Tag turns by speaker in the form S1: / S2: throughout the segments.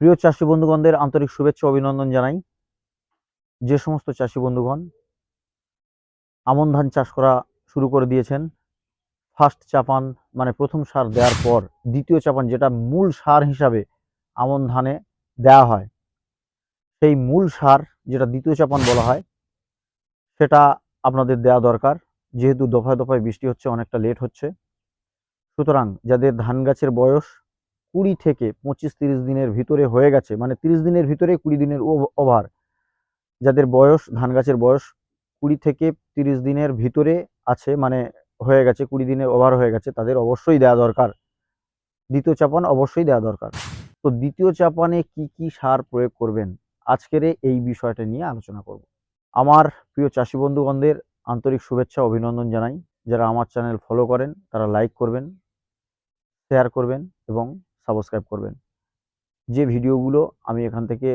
S1: প্রিয় চাষি বন্ধুগণদের আন্তরিক শুভেচ্ছা অভিনন্দন জানাই। যে সমস্ত চাষি বন্ধুগণ আমন ধান চাষ করা শুরু করে দিয়েছেন ফার্স্ট চাপান মানে প্রথম সার দেওয়ার পর দ্বিতীয় চাপান যেটা মূল সার হিসাবে আমন ধানে দেওয়া হয়, সেই মূল সার যেটা দ্বিতীয় চাপান বলা হয়, সেটা আপনাদের দেওয়া দরকার। যেহেতু দফায় দফায় বৃষ্টি হচ্ছে, অনেকটা লেট হচ্ছে। সুতরাং যাদের ধান গাছের বয়স কুড়ি থেকে পঁচিশ তিরিশ দিনের ভিতরে হয়ে গেছে মানে তিরিশ দিনের ভিতরে কুড়ি দিনের ওভার। যাদের বয়স, ধান গাছের বয়স কুড়ি থেকে তিরিশ দিনের ভিতরে আছে মানে হয়ে গেছে, কুড়ি দিনের ওভার হয়ে গেছে, তাদের অবশ্যই দেওয়া দরকার। দ্বিতীয় চাপান অবশ্যই দেওয়া দরকার। তো দ্বিতীয় চাপানে কি কি সার প্রয়োগ করবেন? আজকের এই বিষয়টা নিয়ে আলোচনা করব। আমার প্রিয় চাষি বন্ধুগণদের আন্তরিক শুভেচ্ছা, অভিনন্দন জানাই। যারা আমার চ্যানেল ফলো করেন, তারা লাইক করবেন, শেয়ার করবেন এবং সাবস্ক্রাইব করবেন। যে ভিডিওগুলো আমি এখান থেকে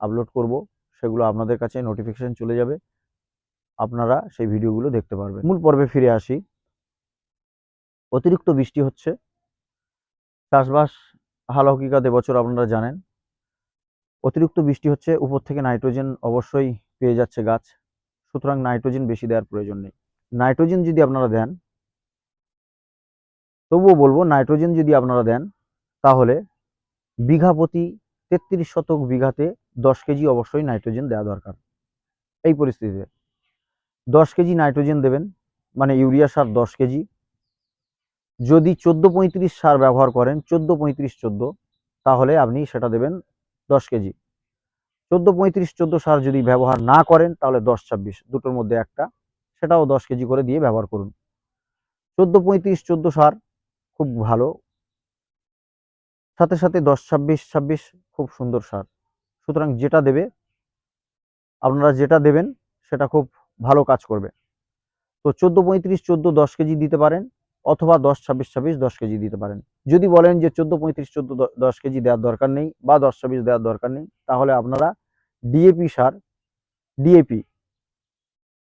S1: আপলোড করব, সেগুলো আপনাদের কাছে নোটিফিকেশান চলে যাবে। আপনারা সেই ভিডিওগুলো দেখতে পারবেন। মূল পর্বে ফিরে আসি। অতিরিক্ত বৃষ্টি হচ্ছে। চাষবাস হাল হকিকাত এবছর আপনারা জানেন। অতিরিক্ত বৃষ্টি হচ্ছে, উপর থেকে নাইট্রোজেন অবশ্যই পেয়ে যাচ্ছে গাছ। সুতরাং নাইট্রোজেন বেশি দেওয়ার প্রয়োজন নেই। নাইট্রোজেন যদি আপনারা দেন, তবুও বলব নাইট্রোজেন যদি আপনারা দেন তাহলে বিঘা প্রতি তেত্রিশ শতক বিঘাতে দশ কেজি অবশ্যই নাইট্রোজেন দেওয়া দরকার। এই পরিস্থিতিতে দশ কেজি নাইট্রোজেন দেবেন মানে ইউরিয়া সার দশ কেজি। যদি চোদ্দ পঁয়ত্রিশ সার ব্যবহার করেন, চোদ্দ পঁয়ত্রিশ চোদ্দ, তাহলে আপনি সেটা দেবেন দশ কেজি। চোদ্দ পঁয়ত্রিশ চোদ্দ সার যদি ব্যবহার না করেন, তাহলে দশ ছাব্বিশ, দুটোর মধ্যে একটা, সেটাও দশ কেজি করে দিয়ে ব্যবহার করুন। চোদ্দ পঁয়ত্রিশ চোদ্দ সার খুব ভালো সাথে সাথে দশ, ছাব্বিশ ছাব্বিশ খুব সুন্দর সার। সুতরাং যেটা দেবে, আপনারা যেটা দেবেন, সেটা খুব ভালো কাজ করবে। তো চোদ্দ পঁয়ত্রিশ, চোদ্দ দশ কেজি দিতে পারেন, অথবা দশ, ছাব্বিশ ছাব্বিশ দশ কেজি দিতে পারেন। যদি বলেন যে চোদ্দ পঁয়ত্রিশ, চোদ্দ দশ কেজি দেওয়ার দরকার নেই, বা দশ, ছাব্বিশ দেওয়ার দরকার নেই, তাহলে আপনারা ডিএপি সার, ডিএপি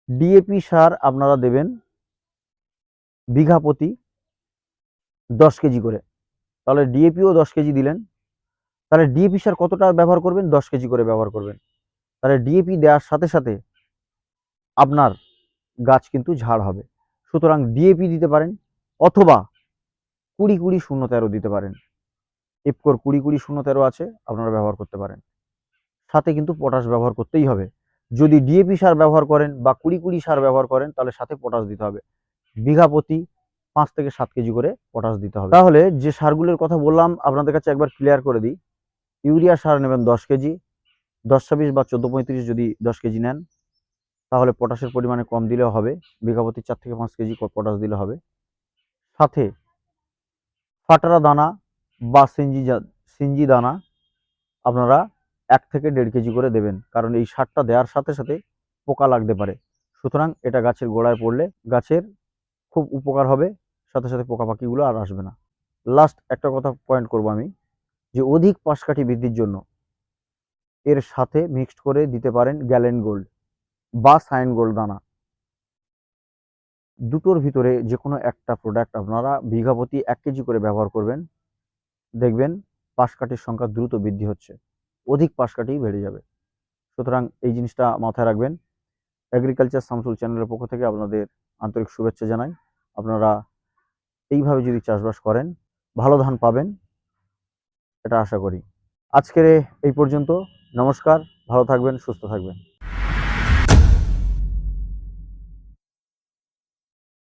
S1: ডিএপি সার আপনারা দেবেন বিঘা প্রতি দশ কেজি করে। তাহলে ডিএপিও দশ কেজি দিলেন। তাহলে ডিএপি সার কতটা ব্যবহার করবেন? দশ কেজি করে ব্যবহার করবেন। তাহলে ডিএপি দেওয়ার সাথে সাথে আপনার গাছ কিন্তু ঝাড় হবে। সুতরাং ডিএপি দিতে পারেন অথবা কুড়ি কুড়ি শূন্য তেরো দিতে পারেন। এপকোর কুড়ি কুড়ি শূন্য তেরো আছে, আপনারা ব্যবহার করতে পারেন। সাথে কিন্তু পটাশ ব্যবহার করতেই হবে। যদি ডিএপি সার ব্যবহার করেন বা কুড়ি কুড়ি সার ব্যবহার করেন, তাহলে সাথে পটাশ দিতে হবে। বিঘা প্রতি পাঁচ থেকে সাত কেজি করে পটাশ দিতে হবে। তাহলে যে সারগুলোর কথা বললাম, আপনাদের কাছে একবার ক্লিয়ার করে দিই। ইউরিয়া সার নেবেন দশ কেজি, দশ ছাব্বিশ বা চোদ্দ পঁয়ত্রিশ যদি দশ কেজি নেন, তাহলে পটাশের পরিমাণে কম দিলেও হবে, বিঘাপতি চার থেকে পাঁচ কেজি পটাশ দিলে হবে। সাথে ফাটারা দানা বা সিঞ্জি সিঞ্জি দানা আপনারা এক থেকে দেড় কেজি করে দেবেন, কারণ এই সারটা দেওয়ার সাথে সাথে পোকা লাগতে পারে। সুতরাং এটা গাছের গোড়ায় পড়লে গাছের খুব উপকার হবে। সাথে সাথে পোকা পাখিগুলো আর আসবে না। লাস্ট একটা কথা পয়েন্ট করব আমি, যে অধিক পাশকাঠি বৃদ্ধির জন্য এর সাথে মিক্সড করে দিতে পারেন গ্যালেন গোল্ড বা সাইন গোল্ড দানা। দুটোর ভিতরে যে কোনো একটা প্রোডাক্ট আপনারা বিঘা প্রতি এক কেজি করে ব্যবহার করবেন। দেখবেন পাশকাঠির সংখ্যা দ্রুত বৃদ্ধি হচ্ছে, অধিক পাশকাঠি বেড়ে যাবে। সুতরাং এই জিনিসটা মাথায় রাখবেন। এগ্রিকালচার সামসুল চ্যানেলের পক্ষ থেকে আপনাদের আন্তরিক শুভেচ্ছা জানাই। আপনারা এইভাবে যদি চাষবাস করেন, ভালো ধান পাবেন, এটা আশা করি। আজকের এই পর্যন্ত। নমস্কার, ভালো থাকবেন, সুস্থ থাকবেন।